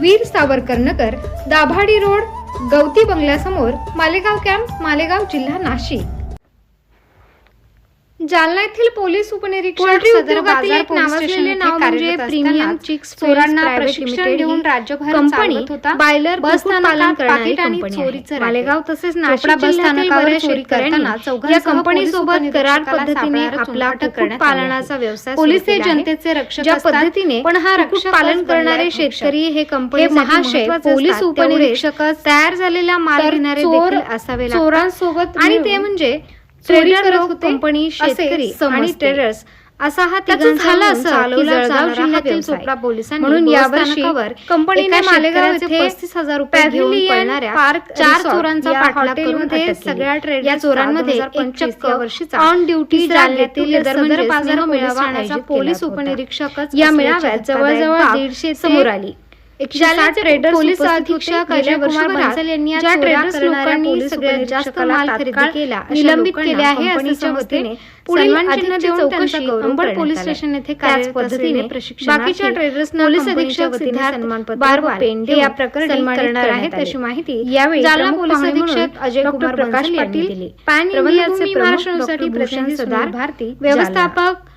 Veer Savarkar Nagar Dabhadi road गवती बंगल्यासमोर Malegaon camp Malegaon जिल्हा नाशिक. जालना येथील पोलीस उपनिरीक्षक सदर बाजार पोलीस स्टेशन म्हणजे कार्यरत प्रीमियम असताना चिक्स चोरांना प्रायव्हेट प्रशिक्षण लिमिटेड देऊन राज्यभर कंपनी चालवत होता बायलर बस पालन करणारी कंपनी. चोरीचं. मालेगाव तसेच नाशिक स्थानकावर चोरी करताना या करार पद्धतीने आपला कुक्कुट. पालनाचा व्यवसाय पोलीस हे. जनतेचे रक्षक पद्धतीने पण हा रक्षकच पालन करणारे. शेतकरी हे कंपनी महाशय पोलीस उपनिरीक्षकच तयार झालेला माल घेणारे असावे. चोरांसोबत आणि ते म्हणजे ट्रेडर कंपनी शेतकरी आणि. ट्रेडर्स असा हा झालं असं जळगाव जिल्ह्यातील. चोपडा पोलिसांनी म्हणून यावर्षी कंपनीने मालेगाव येथे पस्तीस हजार रुपये घेऊन पळणाऱ्या पार्क चार चोरांचा पाठलाग करून. सगळ्या ट्रेडर्सचा या चोरांमध्ये एक 2025 चक्क वर्षीचा ऑन ड्युटी जालन्यातील सदर बाजार मेळावा पोलीस. उपनिरीक्षकच या मेळाव्यात जवळजवळ दीडशे समोर आली एकशे जालन्याचे साठ ट्रेडर्स पोलीस अधीक्षक. अजय कुमार यांनी या ट्रेडर्स लोकांनी सगळ्यात जास्त माल खरेदी केला निलंबित केले आहे कंपनीच्या. वतीने अंबड पोलीस. स्टेशन येथे त्याच पद्धतीने बाकीच्या पोलीस सिद्धार्थ या प्रकरणी करणार आहेत अशी. माहिती यावेळी जालना पोलीस अधीक्षक अजय कुमार प्रकाश पाटील पॅन इंडियाचे प्रमुख डॉक्टर भूषण सदार भारती. व्यवस्थापक